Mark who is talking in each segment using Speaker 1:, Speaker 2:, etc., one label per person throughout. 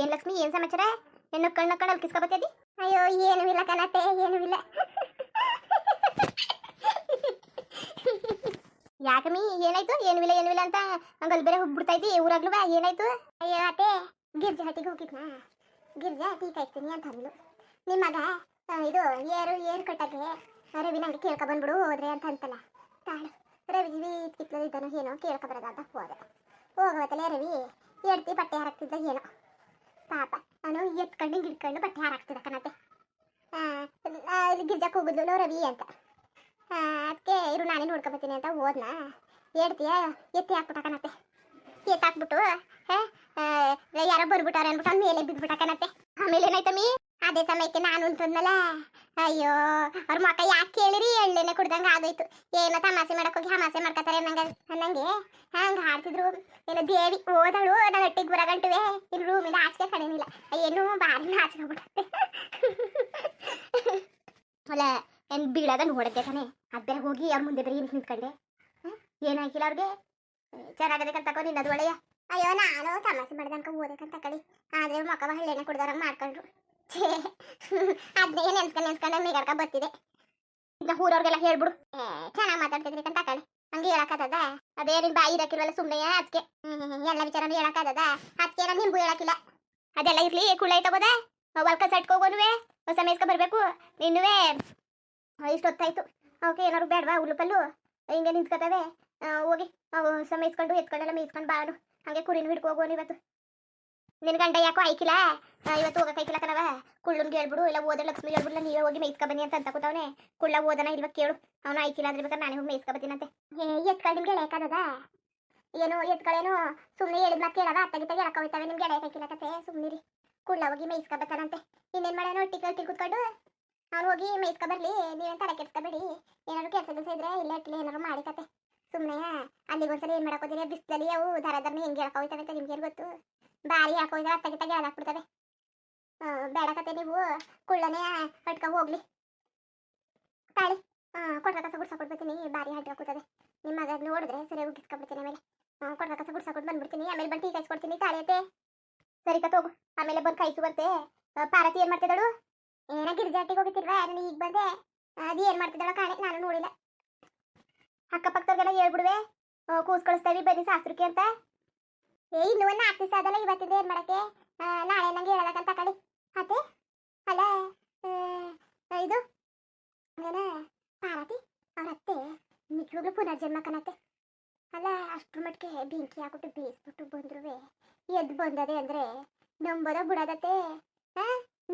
Speaker 1: ಏನ್ ಲಕ್ಷ್ಮಿ, ಏನ್ ಸಮಾಚಾರ? ಹೆಣ್ಣು ಕಣ್ಣ ಕಣ್ಣಲ್ಲಿ ಕಿಸ್ಕೊಬತ್ತಿ ಅಯ್ಯೋ, ಏನು ಇಲ್ಲ ಕನತೆ ಏನು ಇಲ್ಲ. ಯಾಕಮ್ಮಿ, ಏನಾಯ್ತು? ಏನು ಇಲ್ಲ ಏನು ಇಲ್ಲ ಅಂತ ಹಂಗಲ್ಲಿ ಬೇರೆ ಹೋಗ್ಬಿಡ್ತಾ ಇದ್ದಿ, ಊರಾಗ್ಲೂ ಏನಾಯ್ತು? ಅಯ್ಯೋ, ಅತ್ತೆ, ಗಿರ್ಜಾ ಹಟ್ಟಿಗೆ ಹೋಗಿದ್ನಾ? ಗಿರ್ಜಾ ಟೀ ಕಾಯ್ತೀನಿ ಅಂತ ಅಂದ್ಲು. ನಿಮ್ಮ ಮಗ ಇದು, ಏರು ಏರು ಕಟ್ಟಕ್ಕೆ ರವಿ ನಂಗೆ ಕೇಳ್ಕೊ ಬಂದ್ಬಿಡು, ಹೋದ್ರೆ ಅಂತ ಅಂತಲ್ಲ ತಾಳು, ರವಿ ಕಿತ್ಲದಿದ್ದಾನೋ ಏನೋ ಕೇಳ್ಕೊ ಬರೋದಾದ, ಹೋದೆ. ಹೋಗೋತಲೇ ರವಿ, ಎಡ್ತಿ ಬಟ್ಟೆ ಹಾರಾಕ್ತಿದ್ದ ಏನೋ. ಪಾಪ. ಅವನು ಎತ್ಕೊಂಡು ಗಿಡ್ಕೊಂಡು ಬಟ್ಟೆ ಹಾರಾಕ್ತಿದ್ದ ಕಣತೆ. ಗಿರ್ಜಾಕ್ ಹೋಗಿದ್ಲು ರವಿ ಅಂತ. ಅದಕ್ಕೆ ಇರು, ನಾನೇ ನೋಡ್ಕೊಬತ್ತೀನಿ ಅಂತ ಹೋದ್ನ. ಹೇಳ್ತೀಯ? ಎತ್ತಿ ಹಾಕ್ಬಿಟ್ಟ ಕಣತೆ. ಎತ್ತಿ ಹಾಕ್ಬಿಟ್ಟು ಯಾರೋ ಬರ್ಬಿಟ್ಟಾರೆ ಅನ್ಬಿಟ್ಟು ಮೇಲೆ ಬಿದ್ಬಿಟ್ಟ ಕಣತೆ. ಆಮೇಲೆ ಏನಾಯ್ತಮ್ಮಿ? ಅದೇ ಸಮಯಕ್ಕೆ ನಾನು ಅಂತಂದಲ್ಲ ಅಯ್ಯೋ, ಅವ್ರ ಮಕ್ಕ ಯಾಕೆ ಕೇಳಿರಿ? ಎಳ್ಳೆನೆ ಕುಡ್ದಂಗ ಆಗೋಯ್ತು. ಏನೋ ತಮಾಸೆ ಮಾಡಕ್ ಹೋಗಿ ಹಮಾಸೆ ಮಾಡ್ಕತಾರೆ ನಂಗೆ ಅನ್ನಂಗೆ? ಹಂಗ ಹಾಡ್ತಿದ್ರು ಏನೋ ದೇವಿ ಓದಳು ನನ್ನ ಹಟ್ಟಿಗೆ ಬರಗಂಟುವೆ ಇಲ್ಲಿ ರೂಮಿಂದ ಆಚೆ ಕಡೆನಿಲ್ಲ. ಏನು ಬಾರಿ ನಾಚ್ಕೊಂಡ್ಬಿಟ್ಟೆ ಅಲ್ಲ, ಏನ್ ಬೀಳದ ನೋಡಕ್ಕೆ ತಾನೆ? ಅದ್ ಹೋಗಿ ಅವ್ರ ಮುಂದೆ ಬೇರೆ ನಿಂತ್ಕೊಂಡೆ? ಏನಾಗಿಲ್ಲ ಅವ್ರಿಗೆ? ಚೆನ್ನಾಗದಕ್ಕಂತ ತಕೊ ನಿನ್ನದು ಒಳ್ಳೆಯ. ಅಯ್ಯೋ, ನಾನು ತಮಾಸೆ ಮಾಡ್ದಂಕ ಓದಕ್ಕಂತ ಕಳಿ ಆದ್ರೆ ಮಕ್ಕ ಹಳ್ಳೆನೆ ಕುಡ್ದಾರಂಗೆ ಮಾಡ್ಕೊಂಡ್ರು. ಛೇ ನೆನ್ಸ್ಕೊಂಡು ನೆನ್ಸ್ಕೊಂಡು ಮೇಗಡ್ಕ ಬರ್ತಿದೆ ಈಗ ಊರವ್ರಿಗೆಲ್ಲ ಹೇಳ್ಬಿಡು. ಚೆನ್ನಾಗಿ ಮಾತಾಡ್ತಿದ್ರಿ ಅಂತ ಕಳಿ ಹಂಗೆ ಹೇಳಕ್ಕಾಗದ ಅದೇ ನಿನ್ ಬಾಯಿ ಇರಕ್ಕಿಲ್ವಲ್ಲ ಸುಮ್ಮನೆ ಅದಕ್ಕೆ ಎಲ್ಲ ವಿಚಾರನೂ ಹೇಳಕ್ಕಾಗದ ಅದಕ್ಕೆ ನಾನು ನಿಂಬು ಹೇಳಕ್ಕಿಲ್ಲ. ಅದೆಲ್ಲ ಇರ್ಲಿ, ಕುಳ್ಳ ತಗೋದ ಹೊಲ್ಕ ಸಟ್ಕೋಗೋನುವೆ ಹೊಸ ಮೇಸ್ಕ ಬರ್ಬೇಕು. ಇನ್ನುವೆ ಇಷ್ಟೊತ್ತಾಯ್ತು. ಓಕೆ ಏನಾರು ಬೇಡವಾ ಉಳ್ಳುಪಲ್ಲು ಹಿಂಗೆ ನಿಂತ್ಕೋತವೆ. ಹೋಗಿ. ಅವು ಹೊಸ ಮೇಯ್ಸ್ಕೊಂಡು ಎತ್ಕೊಂಡೆಲ್ಲ ಮೇಯ್ಸ್ಕೊಂಡು ಬಾನು ಹಂಗೆ ಕುರಿನ ಹಿಡ್ಕೋಗೋನು ಇವತ್ತು ನಿನ್ ಗಂಡ ಯಾಕೋ ಐಕಿಲ್ಲ ಇವತ್ತು ಹೋಗಕ್ ಐಕಿಲ್ಲ ಕಣವ ಕುಳ್ಳನ್ಗೆ ಹೇಳ್ಬಿಡು ಇಲ್ಲ ಓದ ಲಕ್ಷ್ಮಿ ಹೇಳ್ಬಿಡ್ಲ ನೀವೇ ಹೋಗಿ ಮೇಯ್ಸ್ಕೊ ಬನ್ನಿ ಅಂತ ಕೂತವನೆ. ಕುಳ್ಳ ಓದನ ಇಲ್ವ ಕೇಳು. ಅವನು ಐಕಿಲ್ಲ ಅಂದ್ರೆ ಬೇಕಾದ್ರೆ ನಾನೇ ಹೋಗಿ ಮೇಯ್ಸ್ಕೊ ಬತ್ತೀನಂತೆ ಏ ಎತ್ಕೊಂಡು ನಿಮ್ಗೆ ಎಳೆಯಕ್ಕಾಗದ ಏನು ಎತ್ಕಳೇನು? ಸುಮ್ಮನೆ ಹೇಳಿದ್ ಮಾತು ಕೇಳದ ಅತ್ತ ಗಿತ್ತ ಹೇಳಕ್ ಹೋಯ್ತವೆ ನಿಮ್ಗೆ ಎಳೆಯಕ್ಕಾಗಿಲ್ಲ ಕತೆ. ಸುಮ್ಮನಿರಿ ಕುಳ್ಳ ಹೋಗಿ ಮೇಯ್ಸ್ಕೊ ಬತ್ತಾನಂತೆ ಇನ್ನೇನ್ ಮಾಡೋಣ ಒಟ್ಟಿಗೆ ಒಟ್ಟಿಗೆ ಕುತ್ಕೊಂಡು ಅವ್ನು ಹೋಗಿ ಮೇಯ್ಸ್ಕೊ ಬರ್ಲಿ. ನೀವೇನ್ ತಲೆ ಕೆಡ್ಸ್ಕೊಬೇಡಿ. ಏನಾದ್ರು ಕೆಲಸ ಕೆಲಸ ಇದ್ರೆ ಇಲ್ಲ ಇಟ್ಲಿ ಏನಾದ್ರು ಮಾಡಿ ಕತೆ. ಸುಮ್ಮನೆ ಅಲ್ಲಿಗೆ ಒಂದ್ಸಲ ಏನ್ ಮಾಡಕ್ ಹೋದ್ರೆ? ಬಿಸಿಲಲ್ಲಿ ಅವು ದರ ದರನ ಹೆಂಗೆ ಹೇಳಕ್ ಹೋಯ್ತವೆ ಅಂತ ನಿಮ್ಗೆ ಗೊತ್ತು? ಬಾರಿ ಹಾಕೋಯ್ದ್ರೆ ಅತ್ತ ಗಿತ್ತ ಹೇಳಾಕ್ಬಿಡ್ತವೆ ಆ, ಬೇಡ ಕತೆ ನೀವು ಕುಳ್ಳನೆ ಹಟ್ಕ ಹೋಗ್ಲಿ. ತಾಳಿ ಕೊಡ್ರ ಕಸ ಗುಡ್ಸಾಕೊಟ್ಬಿಡ್ತೀನಿ ಬಾರಿ ಹಟ್ಕ ಕೂತದೆ ನಿಮ್ಮ ಮಗ ನೋಡಿದ್ರೆ ಸರಿ ಉಗಿಸ್ಕೊಬಿಡ್ತೀನಿ ಆಮೇಲೆ. ಆ, ಕೊಟ್ರ ಕಸ ಗುಡ್ಸಾಕೊಟ್ ಬಂದ್ಬಿಡ್ತೀನಿ ಆಮೇಲೆ ಬಂದು ಟೀ ಕಾಯಿಸ್ಕೊಡ್ತೀನಿ ತಾಳಿಯತ್ತೆ ಸರಿ ಕತ್ ಹೋಗು ಆಮೇಲೆ ಬಂದು ಕಾಯಿಸು ಬಂತೆ ಪಾರತಿ ಏನ್ ಮಾಡ್ತಿದ್ದಳು? ಏನ ಗಿರಿಜಾಟಿಗೆ ಹೋಗಿತ್ತಿಲ್ವಾ? ನಾನು ಈಗ ಬಂದೆ. ಅದು ಏನ್ ಮಾಡ್ತಿದ್ದಳು ಕಾಣೆ ನಾನು ನೋಡಿಲ್ಲ. ಅಕ್ಕಪಕ್ಕದವ್ರಿಗೆಲ್ಲ ಹೇಳ್ಬಿಡುವೆ. ಕೂಸ್ ಕಳಿಸ್ತಾವಿ ಬನ್ನಿ ಶಾಸ್ತ್ರಕ್ಕೆ ಅಂತ. ಏ, ಇನ್ನು ಒಂದು ನಾಲ್ಕು ದಿವಸ ಅದಲ್ಲ, ಇವತ್ತಿಂದ ಏನ್ ಮಾಡಕ್ಕೆ? ನಾಳೆ ನಂಗೆ ಹೇಳಲಕ್ಕಂತ ಕಳಿ ಅತ್ತೆ? ಅಲ್ಲ ಇದು ಏನ ಪಾರ್ವತಿ ಅವ್ರ ಅತ್ತೆ ನಿಜವಾಗ್ಲೂ ಪುನರ್ಜನ್ಮ ಕಣತ್ತೆ ಅಲ್ಲ ಅಷ್ಟ್ರ ಮಟ್ಟಿಗೆ ಬೆಂಕಿ ಹಾಕ್ಬಿಟ್ಟು ಬೇಯಿಸ್ಬಿಟ್ಟು ಬಂದ್ರುವೆ. ಎದ್ದು ಬಂದದೆ ಅಂದ್ರೆ ನಂಬದ ಬುಡದತೆ ಹಾ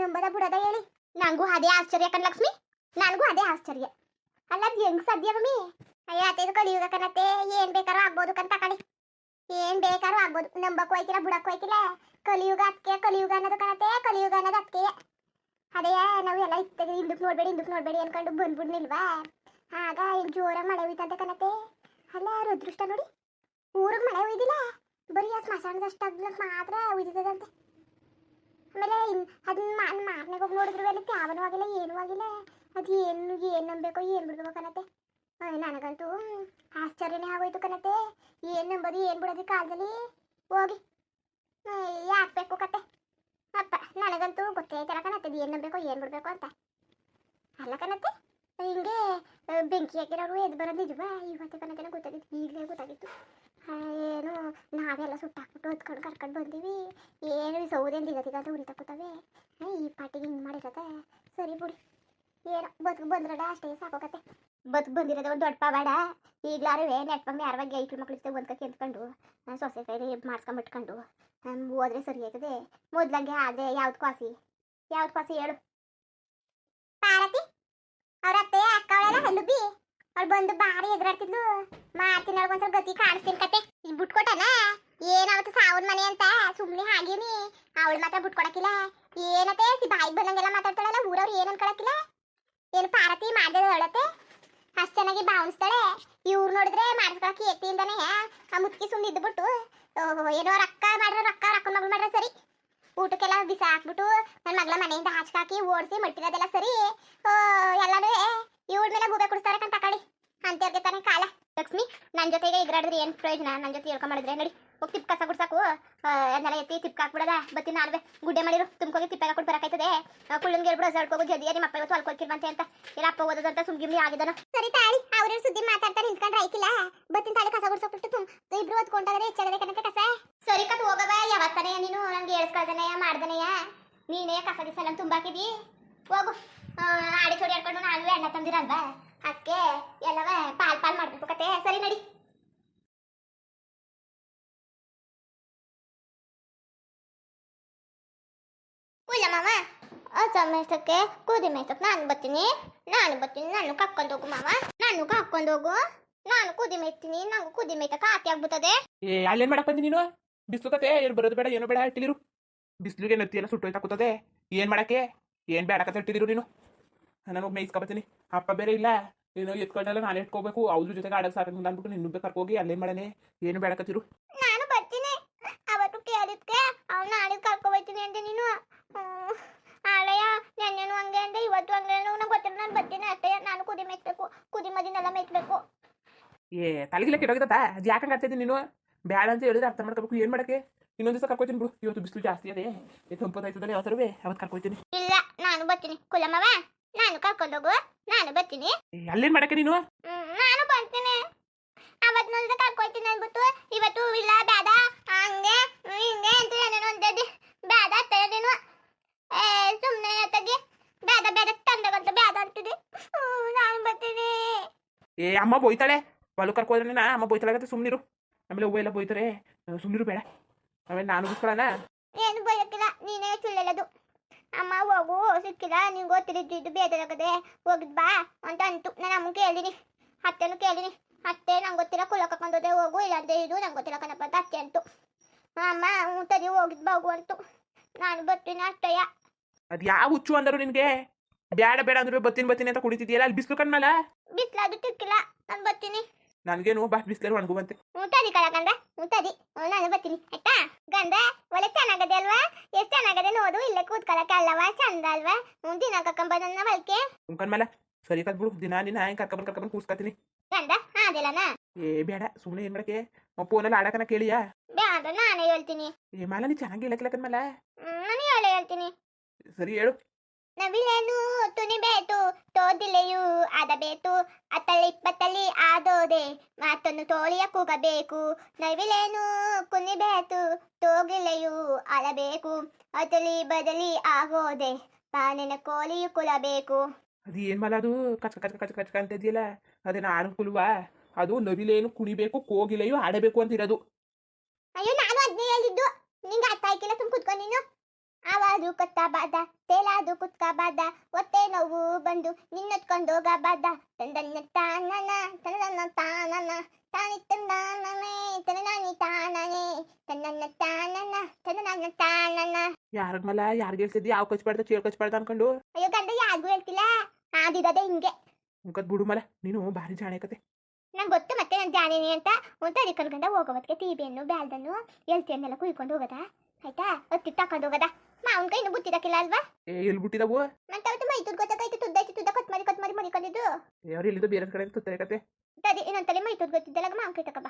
Speaker 1: ನಂಬದ ಬುಡದ ಹೇಳಿ. ನಂಗೂ ಅದೇ ಆಶ್ಚರ್ಯ ಕಣ್ ಲಕ್ಷ್ಮಿ. ನನಗೂ ಅದೇ ಆಶ್ಚರ್ಯ. ಅಲ್ಲ, ಅದು ಹೆಂಗ್ ಸದ್ಯ ಮಮ್ಮಿ ಅಯ್ಯ ಅತ್ತೆ ಕಲಿಯುಗ ಕಣತ್ತೆ ಏನ್ ಬೇಕಾರ ಆಗ್ಬೋದು ಕಂತ ಕಳಿ ಏನ್ ಬೇಕಾದ್ರೂ ಆಗ್ಬೋದು. ನಂಬಕ್ ಹೋಯ್ತಿರ ಬುಡಕ್ ಹೋಯ್ತಿರ ಕಲಿಯುಗ ಅದಕ್ಕೆ ಕಲಿಯುಗ ಅನ್ನೋದು ಕಣತೆ ಕಲಿಯುಗ ಅನ್ನೋದು ಅದಕ್ಕೆ ಅದೇ ನಾವು ಎಲ್ಲ ಇತ್ತಗೆ ಹಿಂದಕ್ಕೆ ನೋಡ್ಬೇಡಿ ಹಿಂದಕ್ಕೆ ನೋಡ್ಬೇಡಿ ಅನ್ಕೊಂಡು ಬಂದ್ಬಿಡ್ನಿಲ್ವಾ? ಆಗ ಏನ್ ಜೋರ ಮಳೆ ಹೋಯ್ತಂತೆ ಕಣತೆ ಅಲ್ಲ ಅದೃಷ್ಟ ನೋಡಿ. ಊರಿಗೆ ಮಳೆ ಒಯ್ದಿಲ್ಲ ಬರೀ ಆ ಸ್ಮಶಾನದಷ್ಟಾಗ್ಲಕ್ ಮಾತ್ರ ಒಯ್ದಿದಂತೆ ಆಮೇಲೆ ಅದನ್ನ ಮಾರನೆಗೆ ಹೋಗಿ ನೋಡಿದ್ರು ಅಲ್ಲಿ ತ್ಯಾವನೂ ಆಗಿಲ್ಲ ಏನೂ ಆಗಿಲ್ಲ. ಅದು ಏನು ಏನು ನಂಬೇಕೋ ಏನು ಬಿಡ್ಬೇಕು ಅಯ್ಯ, ನನಗಂತೂ ಆಶ್ಚರ್ಯನೇ ಆಗೋಯ್ತು ಕಣತೆ ಏನು ನಂಬೋದು, ಏನು ಬಿಡೋದು ಕಾಲದಲ್ಲಿ? ಹೋಗಿ. ಯಾಕೆ ಬೇಕು ಕತೆ? ಅಪ್ಪ, ನನಗಂತೂ ಗೊತ್ತೇ ಐತಲ್ಲ ಕಣತ್ತೆ ಏನು ನಂಬಬೇಕು, ಏನು ಬಿಡ್ಬೇಕು ಅಂತ. ಅಲ್ಲ ಕಣತ್ತೆ, ಹಿಂಗೆ ಬೆಂಕಿ ಹಾಕಿರೋರು ಎದ್ದು ಬರೋದು ನಿಜವಾ ಇವತ್ತು ಕಣಕ್ಕೆ ಗೊತ್ತಾಗಿತ್ತು, ಈಗಲೇ ಗೊತ್ತಾಗಿತ್ತು. ಏನು ನಾವೆಲ್ಲ ಸುಟ್ಟಾಕ್ಬಿಟ್ಟು ಹೊತ್ಕೊಂಡು ಕರ್ಕೊಂಡು ಬಂದೀವಿ. ಏನು ಸೌದೇನು ದಿಗದಿಗಂತ ಉರಿತಾ ಕೂತವೆ. ಈ ಪಾಟಿಗೆ ಹಿಂಗೆ ಮಾಡಿರತ್ತೆ ಸರಿ ಬಿಡಿ. ಏನೋ, ಬದುಕು ಬಂದ್ರಡ ಅಷ್ಟೇ ಸಾಕೋಕತ್ತೆ ಬದುಕು ಬಂದಿರೋದು ಒಂದು ದೊಡ್ಡ ಪವಾಡ. ಈಗಲಾರು ನೆಟ್ಪಮ್ಮಿ ಬಗ್ಗೆ ಐಕ್ಳು ಮಕ್ಳು ಇಷ್ಟೇ ಒಂದ್ಕಕ್ಕೆ ಎತ್ಕೊಂಡು? ಸೊಸೆ ಕೈಲಿ ಮಾಡ್ಸ್ಕೊಂಬಿಟ್ಕೊಂಡು. ಹೋದ್ರೆ ಸರಿ ಆಯ್ತದೆ. ಮೊದ್ಲಂಗೆ ಆದ್ರೆ ಯಾವ್ದು ಕ್ವಾಸಿ? ಯಾವ್ದು ಕ್ವಾಸಿ ಹೇಳು. ಪಾರತಿ ಅವ್ರ ಅತ್ತೆ, ಅಕ್ಕ ಅವಳೆಲ್ಲ ಹಲ್ಲುಬಿ ಅವಳು ಬಂದು ಬಾರಿ ಎದುರಾಡ್ತಿದ್ಲು. ಮಾಡ್ತೀನಿ ಅವಳು ಒಂದ್ಸಲ ಗತಿ ಕಾಣಿಸ್ತೀನಿ ಕತೆ. ಇಲ್ಲಿ ಬಿಟ್ಕೊಟ್ಟನ? ಏನಾವತ್ತು ಸಾವನ್ ಮನೆ ಅಂತ? ಸುಮ್ಮನೆ ಹಾಗೇನಿ. ಅವಳು ಮಾತ್ರ ಬಿಟ್ಕೊಡಕಿಲ್ಲ ಏನತ್ತೆ? ಸಿ ಬಾಯಿಗೆ ಬಂದಂಗೆಲ್ಲ ಮಾತಾಡ್ತಾಳಲ್ಲ, ಊರವ್ರು ಏನು ಅನ್ಕೊಳಕಿಲ್ಲ? ಏನು ಪಾರತಿ ಮಾಡಿದೆ ಹೇಳತ್ತೆ? ಅಷ್ಟು ಚೆನ್ನಾಗಿ ಬಾವಿಸ್ತಾಳೆ ಇವ್ರು ನೋಡಿದ್ರೆ ಮಾಡಿಸ್ಕೊಳಕ್ಕೆ ಎತ್ತಿಂದಾನೆ ಆ ಮುತ್ಕಿ ಸುಮ್ಮನೆ ಇದ್ಬಿಟ್ಟು ಏನೋ ರೊಕ್ಕ ಮಾಡ್ರೆ ರೊಕ್ಕ ರೊಕ್ಕ ಮಗಳು ಮಾಡ್ರೆ ಸರಿ. ಊಟಕ್ಕೆಲ್ಲ ಬಿಸಿ ಹಾಕ್ಬಿಟ್ಟು ನನ್ನ ಮಗಳ ಮನೆಯಿಂದ ಹಾಕಿ ಓಡಿಸಿ ಮಟ್ಟಿರೋದೆಲ್ಲ ಸರಿ. ಓ, ಎಲ್ಲಾನು ಇವಳ ಮೇಲೆ ಗೂಬೆ ಕುಡಿಸ್ತಾರೆ ಕಡಿ ಅಂತ ಅಂತೇಳ್ಗೆ ತಾನೆ ಕಾಲ. ಲಕ್ಷ್ಮಿ ನನ್ನ ಜೊತೆಗೆ ಇದ್ರಾಡಿದ್ರೆ ಏನು ಪ್ರಯೋಜನ? ನನ್ನ ಜೊತೆ ಹೇಳ್ಕೊಂಡ್ ನೋಡಿ ನಡಿ. ಹೋಗಿ ತಿಪ್ ಕಸ ಗುಡ್ಸಾಕು ಅದನ್ನೆಲ್ಲ ಎತ್ತಿ ತಿಪ್ಪ ಹಾಕ್ಬಿಡದ. ಬತ್ತಿ ನಾನುವೆ ಗುಡ್ಡೆ ಮಾಡಿರು. ತುಂಬ್ಕೋಗಿ ತಿಪ್ಪ ಹಾಕೊಂಡು ಬರಕಾಯ್ತದೆ ಕುಳ್ಳಂಗೆ ಹೇಳ್ಬಿಡು ಹೊಸ ಜಲ್ದಿ ನಿಮ್ಮ ಅಪ್ಪ ಇವತ್ತು ಹೊಲ್ಕೊಳ್ಕಿರ್ಬಂತೆ ಅಂತ. ಇಲ್ಲ ಅಪ್ಪ ಓದೋದಂತ ಸುಮ್ಗಿಮ್ಲಿ ಆಗಿದನು. ಸರಿ ತಾಳಿ ಅವ್ರ ಸುದ್ದಿ ಮಾತಾಡ್ತಾರೆ ನಿಂತ್ಕೊಂಡ್ರೆ ಐಕಿಲ್ಲ ಬತ್ತಿನ ತಾಳಿ ಕಸ ಗುಡ್ಸೋಕ್ಬಿಟ್ಟು ತುಮ್ ಇಬ್ರು ಓದ್ಕೊಂಡಾದ್ರೆ ಹೆಚ್ಚಾಗದೆ ಕನಕ ಕಸ. ಸರಿ ಕತ್ ಹೋಗವ ಯಾವತ್ತನೇ ನೀನು ನಂಗೆ ಹೇಳ್ಸ್ಕೊಳ್ದನೆಯ ಮಾಡ್ದನೆಯ ನೀನೇ ಕಸ ದಿವಸ ಎಲ್ಲ ತುಂಬಾಕಿದಿ ಹೋಗು. ಆಡಿ ಚೋಡಿ ಆಡ್ಕೊಂಡು ನಾನು ಅಣ್ಣ ತಂದಿರಲ್ವಾ? ಅದಕ್ಕೆ ಎಲ್ಲವ ಪಾಲ್ ಪಾಲ್ ಮಾಡ್ಬೇಕು ಕತೆ. ಸರಿ ನಡಿ. ಇಲ್ಲ ಮಾವ ಮೇಯ್ಸಕ್ಕೆ ಕೂದಿ ಮೇಸಕ್ಕೆ ನಾನು ಬರ್ತೀನಿ ನಾನು ಬರ್ತೀನಿ ನಾನು ಕರ್ಕೊಂಡು ಹೋಗು ಮಾವ ನಾನು ಕರ್ಕೊಂಡು ಹೋಗು ನಾನು ಕೂದಿ ಮೇಯ್ತೀನಿ ನಂಗೆ ಕೂದಿ ಮೇಯ್ತಕ್ಕ ಆತಿ ಆಗ್ಬಿಟ್ಟದೆ
Speaker 2: ಏ ಅಲ್ಲೇನ್ ಮಾಡಕ್ ಬಂದಿ ನೀನು ಬಿಸ್ಲು ಕತೆ ಏನು ಬರೋದು ಬೇಡ ಏನು ಬೇಡ ಇಟ್ಟಿಲಿರು ಬಿಸ್ಲಿಗೆ ನತ್ತಿ ಎಲ್ಲ ಸುಟ್ಟೋಯ್ತಾ ಕೂತದೆ ಏನ್ ಮಾಡಕ್ಕೆ ಏನ್ ಬೇಡ ಕತೆ ಇಟ್ಟಿದಿರು ನೀನು ನಾನು ಹೋಗಿ ಮೇಯ್ಸ್ಕೊಬತ್ತೀನಿ ಅಪ್ಪ ಬೇರೆ ಇಲ್ಲ ನೀನು ಎತ್ಕೊಂಡಲ್ಲ ನಾನು ಇಟ್ಕೋಬೇಕು ಅವ್ರ ಜೊತೆಗೆ ಆಡಕ್ ಸಾಕು ಅಂದ್ಬಿಟ್ಟು ನಿನ್ನ ಬೇಕು ಕರ್ಕೋಗಿ ಅಲ್ಲೇನ್ ಮಾಡನೆ ಏನು ಬೇಡ ಬೇಡಕತ್ತಿರು
Speaker 1: ನಾನು ಬರ್ತೀನಿ ಅವತ್ತು ಕೇಳಿದ್ಕೆ ಅವ್ನು ನಾಳೆ ಕರ್ಕೊ ಹೋಗ್ತೀನಿ ಅಂತ ನೀನು ಹ್ಮ್. ಆಳೆಯ ನೆನ್ನೆನು ಹಂಗೆ ಅಂದೆ. ಇವತ್ತು ಹಂಗೆ ನಂಗೆ ಗೊತ್ತಿಲ್ಲ. ನಾನು ಬರ್ತೀನಿ ಅಷ್ಟೇ ನಾನು ಕುದಿ ಮೆಚ್ಚಬೇಕು ಕುದಿ ಮದಿನೆಲ್ಲ ಮೆಚ್ಚಬೇಕು
Speaker 2: ಏ ತಲೆಗಿಲ್ಲ ಕೆಟ್ಟೋಗಿತ್ತ ಅದು ಯಾಕಂಗೆ ಆಗ್ತೈತಿ ನೀನು? ಬೇಡ ಅಂತ ಹೇಳಿದ್ರೆ ಅರ್ಥ ಮಾಡ್ಕೋಬೇಕು. ಏನು ಮಾಡಕ್ಕೆ? ಇನ್ನೊಂದು ದಿವಸ ಕರ್ಕೊತೀನಿ ಬಿಡು. ಇವತ್ತು ಬಿಸಿಲು ಜಾಸ್ತಿ ಅದೇ. ಇದು ತಂಪತ್ತಾಯ್ತದಲ್ಲ ಯಾವ ಥರವೇ ಅವತ್ತು ಕರ್ಕೊತೀನಿ
Speaker 1: ಇಲ್ಲ ನಾನು ಬರ್ತೀನಿ. ಕುಲಮ್ಮವ ನಾನು ಕರ್ಕೊಂಡೋಗು ನಾನು ಬರ್ತೀನಿ.
Speaker 2: ಅಲ್ಲೇನು ಮಾಡಕ್ಕೆ ನೀನು?
Speaker 1: ನಾನು ಬರ್ತೀನಿ ಅವತ್ತು ನೋಡಿದ್ರೆ ಕರ್ಕೊಯ್ತೀನಿ ಅಂದ್ಬಿಟ್ಟು ಇವತ್ತು ಇಲ್ಲ ಬೇಡ ಹಂಗೆ ಹ್ಮ್, ಹಿಂಗೆ ಅಂತ ಏನೇನೋ ಅಂತದ್ದು ಬೇಡ ಅತ್ತೆ ನೀನು ಏ ಸುಮ್ಮನೆ ಅತ್ತಗೆ ಬೇಡ ಬೇಡ ತಂದಗಂತ ಬೇಡ ಅಂತಿದೆ ಹ್ಮ್, ನಾನು ಬರ್ತೀನಿ
Speaker 2: ಏ ಅಮ್ಮ ಬೋಯ್ತಾಳೆ. ಹೊಲ ಕರ್ಕೋದ್ರೆ ನಾ ಅಮ್ಮ ಬೋಯ್ತಾಳಾಗತ್ತೆ ಸುಮ್ಮನಿರು ಆಮೇಲೆ ಹೂವು ಎಲ್ಲ ಬೋಯ್ತಾರೆ ಸುಮ್ಮನಿರು ಬೇಡ. ಆಮೇಲೆ ನಾನು ಬಿಸ್ಕೊಳ್ಳೋಣ
Speaker 1: ಏನು ಬಯಕಿಲ್ಲ ನೀನೇ ಸುಳ್ಳೆಲ್ಲದು ಅಮ್ಮ ಹೋಗು ಸಿಕ್ಕಿಲ್ಲ ನಿಂಗೆ ಗೊತ್ತಿರಿದ್ದು ಬೇಜಾರಾಗದೆ ಹೋಗಿದ್ ಬಾ ಅಂತ ಅಂತು. ನಾನು ಅಮ್ಮ ಕೇಳಿನಿ ಅತ್ತೆನು ಕೇಳಿನಿ. ಅತ್ತೆ ನಂಗೆ ಗೊತ್ತಿಲ್ಲ ಕುಲ ಕರ್ಕೊಂಡೋದೆ ಹೋಗು ಇಲ್ಲಾಂದ್ರೆ ಇದು ನಂಗೆ ಗೊತ್ತಿಲ್ಲ ಕಣಪ್ಪ ಅಂತ ಅತ್ತೆ ಅಂತು. ಅಮ್ಮ ಹ್ಞೂ ತರಿ ಹೋಗಿದ್ ಬಾ ಹೋಗು ಅಂತು. ನಾನು ಬರ್ತೀನಿ ಅಷ್ಟಯ್ಯ.
Speaker 2: ಅದು ಯಾವ ಹುಚ್ಚು ಅಂದರು ನಿನಗೆ? ಬೇಡ ಬೇಡ ಅಂದ್ರೆ ಬತ್ತೀನಿ ಬತ್ತೀನಿ ಅಂತ ಕುಡಿತಿದ್ಯಲ್ಲ ಅಲ್ಲಿ ಬಿಸ್ಲು ಕಣ್ಮಲ್ಲ
Speaker 1: ಬಿಸ್ಲಾದು ತಿಕ್ಕಿಲ್ಲ ನಾನು ಬರ್ತೀನಿ.
Speaker 2: ನನಗೇನು ಬಾ ಬಿಸ್ಲಲ್ಲಿ ಒಣಗು ಬಂತೆ
Speaker 1: ಹ್ಞೂ ಕಳ ಗಂಧ ಹ್ಞೂ ನಾನು ಬರ್ತೀನಿ ಆಯ್ತಾ? ಗಂಧ ಒಳ್ಳೆ ಚೆನ್ನಾಗದೆ ಅಲ್ವಾ? ಎಷ್ಟು ಚೆನ್ನಾಗದೆ ನೋಡು ಇಲ್ಲೇ ಕೂತ್ಕೊಳಕ್ಕೆ ಅಲ್ಲವಾ ಚಂದ ಅಲ್ವಾ? ದಿನ ಕರ್ಕೊಂಬಂದ ಹೊಲ್ಕೆ.
Speaker 2: ಕಣ್ಮಲ್ಲ ಸರಿ ಕದ್ ಬಿಡು ದಿನ ನಿನ್ನ ಹೆಂಗೆ ಕರ್ಕೊಂಬಂದು ಕರ್ಕೊಂಬಂದು ಕೂಸ್ಕೊತೀನಿ
Speaker 1: ಗಂಡ ಅದಿಲ್ಲನಾ
Speaker 2: ಏ ಬೇಡ ಸುಮ್ಮನೆ ಏನು ಮಾಡಕ್ಕೆ? ಫೋನಲ್ಲಿ ಆಡಕನ ಕೇಳಿಯಾ?
Speaker 1: ಬೇಡ ನಾನೇ ಹೇಳ್ತೀನಿ.
Speaker 2: ಏ ಮಾಲ ನೀ ಚೆನ್ನಾಗಿ ಹೇಳಕ್ಕಿಲ್ಲ
Speaker 1: ಹ್ಮ್, ನಾನು ಹೇಳೇ ಹೇಳ್ತೀನಿ.
Speaker 2: ಸರಿ ಹೇಳು.
Speaker 1: ನವಿಲೇನು ತುನಿಬೇತು ತೋದಿಲೆಯು ಆದಬೇತು ಅತಲಿ ಇಪ್ಪತ್ತಲ್ಲಿ ಆದೋದೆ ಮಾತನ್ನು ತೋಳಿಯ ಕೂಗಬೇಕು ನವಿಲೇನು ಕುನಿಬೇತು ತೋಗಿಲೆಯು ಅಳಬೇಕು ಅತಲಿ ಬದಲಿ ಆಗೋದೆ ಪಾನಿನ ಕೋಲಿಯು ಕುಲಬೇಕು
Speaker 2: ಅದು ಏನ್ ಮಲ ಅದು? ಕಚ್ ಕಚ್ ಕಚ್ ಕಚ್ ಅಂತ ಇದೆಯಲ್ಲ? ಅದೇನು ಆಡು ಕುಲುವ? ಅದು ನವಿಲೇನು ಕುಣಿಬೇಕು ಕೋಗಿಲೆಯು ಆಡಬೇಕು ಅಂತ ಇರೋದು.
Speaker 1: ಅಯ್ಯೋ ನಾನು ಅದ್ನೇ ಹೇಳಿದ್ದು. ನಿಂಗೆ ಅರ್ಥ ಆಯ್ಕಿಲ್ಲ ಸುಮ್ ಕುತ್ಕೊ ನೀನು. ಆವಾದು ಕತ್ತ ಬಾದ ತೇಲಾದು ಕುತ್ಕ ಬಾದ ಒತ್ತೆ ನೋವು ಬಂದು ನಿನ್ನತ್ಕೊಂಡು ಹೋಗಬಾದ ತಂದನ್ನ ತಾನನ ತನನ ತಾನನ ತಾನಿತ್ತಂದಾನನೆ ತನನಾನಿ ತಾನನೆ. ತನ್ನನ್ನ ತಾನನ ತನನ ತಾನನ.
Speaker 2: ಯಾರ್ ಮಲ ಯಾರಿಗೆ ಹೇಳ್ತಿದ್ದಿ ಯಾವ ಕಚ್ಬಾರ್ದ ಚೇಳು ಕಚ್ಬಾರ್ದ ಅನ್ಕೊಂಡು?
Speaker 1: ಅಯ್ಯೋ ಗಂಡ ಯಾರಿಗೂ ಹೇಳ್ತಿಲ್ಲ ಆದಿದದೆ ಹಿಂಗೆ.
Speaker 2: ಮುಖದ್ ಬಿಡು ಮಲ ನೀನು ಭಾರಿ ಜಾಣೆ ಕತೆ.
Speaker 1: ನಂಗೆ ಗೊತ್ತು ಮತ್ತೆ ನಾನು ಜಾನೇನಿ ಅಂತ. ಒಂದು ಕಲ್ಗಂಡ ಕರ್ಕೊಂಡ ಹೋಗೋವತ್ಗೆ ತೀಬಿಯನ್ನು ಬ್ಯಾಲ್ದನ್ನು ಎಲ್ತಿಯನ್ನೆಲ್ಲ ಕುಯ್ಕೊಂಡು ಹೋಗದ? ಆಯ್ತಾ? ಒತ್ತಿ ಹಾಕೊಂಡು ಹೋಗದ ಮಾವನ ಕೈ ಇನ್ನು ಬುತ್ತಿದಕ್ಕಿಲ್ಲ ಅಲ್ವಾ?
Speaker 2: ಏ ಎಲ್ಲಿ ಬಿಟ್ಟಿದವು?
Speaker 1: ಮತ್ತೆ ಅವತ್ತು ಮೈ ತುದ್ ಗೊತ್ತಾಯ್ತು? ತುದ್ದಾಯ್ತು ತುದ್ದ ಕೊತ್ಮರಿ ಕೊತ್ಮರಿ ಮಡಿಕೊಂಡಿದ್ದು
Speaker 2: ಯಾರು ಇಲ್ಲಿದ್ದು ಬೇರೆ ಕಡೆ ತುತ್ತಾರೆ ಕತೆ.
Speaker 1: ತಡಿ ಇನ್ನೊಂದ್ಸಲಿ ಮೈ ತುದ್ ಗೊತ್ತಿದ್ದಲ್ಲ ಮಾವನ್ ಕೈ ತಕಬ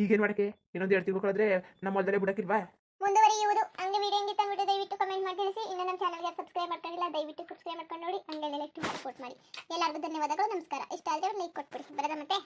Speaker 2: ಈಗೇನ್ ಮಾಡಕ್ಕೆ? ಇನ್ನೊಂದು ಎರಡು ತಿಂಗಳು ಕಳೆದ್ರೆ ನಮ್ಮ ಹೊಲದಲ್ಲೇ ಬಿಡಕ್ಕಿಲ್ವಾ?
Speaker 1: ಮುಂದುವರಿಯುವುದು. ಹಂಗೆ ವಿಡಿಯೋ ಹೆಂಗಿತ್ತು ಅಂದ್ಬಿಟ್ಟು ದಯವಿಟ್ಟು ಕಮೆಂಟ್ ಮಾಡಿ ತಿಳಿಸಿ. ಇನ್ನು ನಮ್ಮ ಚಾನಲ್ಗೆ ಸಬ್ಸ್ಕ್ರೈಬ್ ಮಾಡ್ಕೊಂಡಿಲ್ಲ ದಯವಿಟ್ಟು ಸಬ್ಸ್ಕ್ರೈಬ್ ಮಾಡ್ಕೊಂಡು ನೋಡಿ. ಹಂಗೆ ಲೈಕ್ ಸಪೋರ್ಟ್ ಮಾಡಿ. ಎಲ್ಲರಿಗೂ ಧನ್ಯವಾದಗಳು ನಮಸ್ಕಾರ. ಇಷ್ಟ ಆದರೆ ಲೈಕ್ ಕೊಟ್ಬಿಡಿ. ಬರದ ಮತ್ತೆ.